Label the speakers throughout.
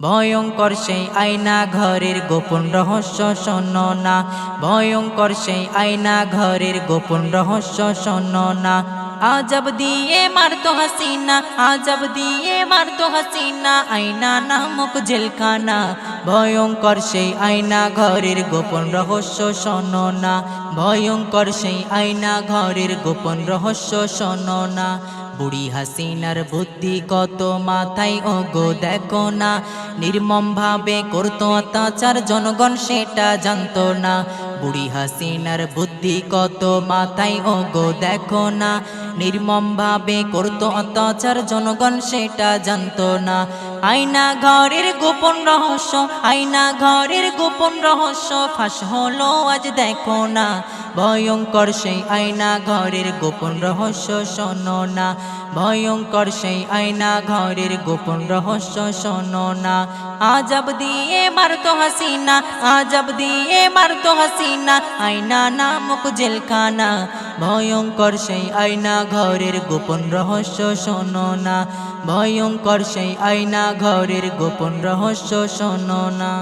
Speaker 1: ভয়ঙ্কর সেই আয়না ঘরের গোপন রহস্য শোন না। ভয়ঙ্কর সেই আয়না ঘরের গোপন রহস্য শোন না। আজব দিয়ে মারতো হাসিনা, আজব দিয়ে মারতো হাসিনা, আয়না নামক জেলখানা। ভয়ঙ্কর সেই আয়না ঘরের গোপন রহস্য শোন না। ভয়ঙ্কর সেই আয়না ঘরের গোপন রহস্য শোন না। বুড়ি হাসিনার বুদ্ধি কত মাথায়? ওগো দেখো না নির্মম ভাবে করতো অত্যাচার, জনগণ সেটা জানতো না। বুড়ি হাসিনার বুদ্ধি কত মাথায়? ওগো দেখো না নির্মম ভাবে করতো অত্যাচার, জনগণ সেটা জানতো না। আয়না ঘরের গোপন রহস্য, আয়না ঘরের গোপন রহস্য, ফাঁস হলো আজ দেখো না। ভয়ঙ্কর সেই আয়না ঘরের গোপন রহস্য শোনো না। ভয়ঙ্কর সেই আয়না ঘরের গোপন রহস্য শোনো না। আজব দিয়ে মারতো হাসিনা, আজব দিয়ে মারতো হাসিনা, আয়না নামক জেলখানা। ভয়ঙ্কর সেই আয়না ঘরের গোপন রহস্য শোনো না। ভয়ঙ্কর সেই আয়না ঘরের গোপন রহস্য শোনো না।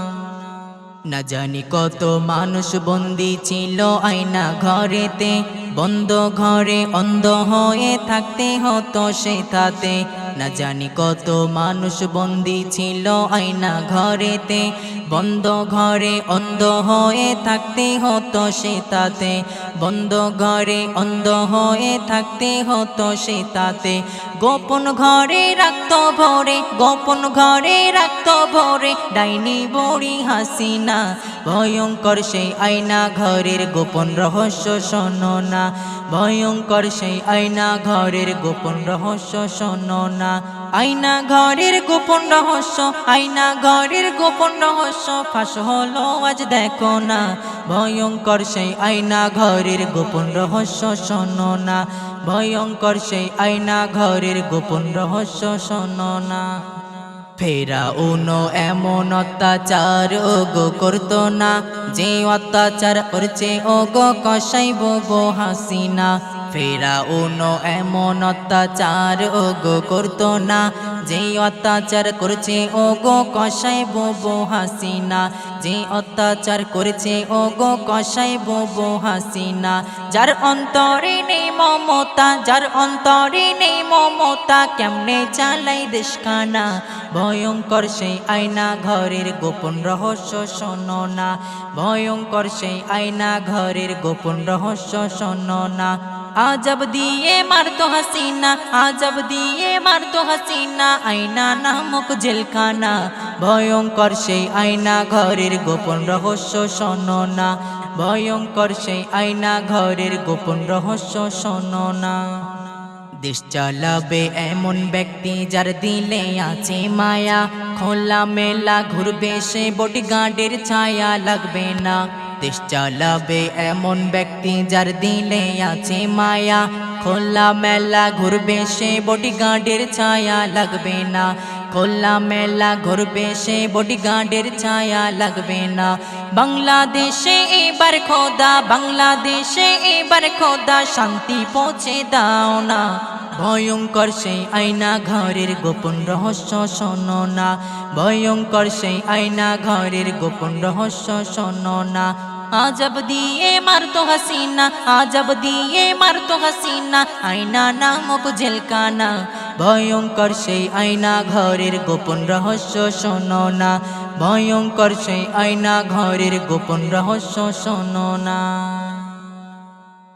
Speaker 1: না জানি কত মানুষ বন্দি ছিল আয়না ঘরেতে। বন্ধ ঘরে অন্ধ হয়ে থাকতে হতো সে তাতে না জানি কত মানুষ বন্দি ছিল আয়না ঘরেতে। বন্ধ ঘরে অন্ধ হয়ে থাকতে হতো সে তাতে বন্ধ ঘরে অন্ধ হয়ে থাকতে হতো সে তাতে গোপন ঘরে রাখত ভরে, গোপন ঘরে রাখত ভরে। ডাইনি বড়ি হাসিনা ভয়ঙ্কর সেই আয়না ঘরের গোপন রহস্য শোনো না। ভয়ঙ্কর সেই আয়না ঘরের গোপন রহস্য শোনো না। আয়না ঘরের গোপন রহস্য, আয়না ঘরের গোপন রহস্য ফাঁস হলো আজ দেখো না। ভয়ঙ্কর সেই আয়না ঘরের গোপন রহস্য শোনো না। ভয়ঙ্কর সেই আয়না ঘরের গোপন রহস্য শোনো না। ফেরা উনো এমন অত্যাচার ও গো করতো না। যে অত্যাচার করছে ও গো কষাই বো হাসিনা। ফেরা উনো এমন অত্যাচার ও গো করতো না। যে অত্যাচার করছে ও গো কষাই বো হাসিনা। যে অত্যাচার করছে ও গো কষাই বো হাসিনা। যার অন্তরে নেই মমতা, যার অন্তরে নেই মমতা, কেমনে চালাই দেশখানা? ভয়ঙ্কর সেই আয়না ঘরের গোপন রহস্য শোনো না। ভয়ঙ্কর সেই আয়না ঘরের গোপন রহস্য শোনো না। আজব দিয়ে মারতো হাসিনা, আজব দিয়ে মারতো হাসিনা, আয়না নামক জেলখানা। ভয়ঙ্কর সেই আয়না ঘরের গোপন রহস্য শোনো ভয়ঙ্কর সেই আয়না ঘরের গোপন রহস্য শোনো না। দেশ চালাবে এমন ব্যক্তি যার দিলে আছে মায়া খোলা মেলা ঘুরবে সে বডিগার্ডের ছায়া, লাগবে না। দেশ চালাবে এমন ব্যক্তি যার দিলে আছে মায়া। খোলা মেলা ঘুরবে সে বডিগার্ডের ছায়া, লাগবে না। খোলা মেলা ঘুরবে, সে বডিগার্ডের ছায়া লাগবে না। বাংলাদেশে এবার খোদা, বাংলাদেশে এবার খোদা, শান্তি পৌঁছে দাও না। ভয়ঙ্কর সেই আয়না ঘরের গোপন রহস্য শোনো না। ভয়ঙ্কর সেই আয়না ঘরের গোপন রহস্য শোনো না। আজব দিয়ে মারতো হাসিনা, আজব দিয়ে মারতো হাসিনা, আয়না নামক জেলকানা ভয়ঙ্কর সেই আয়না ঘরের গোপন রহস্য শোনো না। ভয়ঙ্কর সেই আয়না ঘরের গোপন রহস্য শোনো না।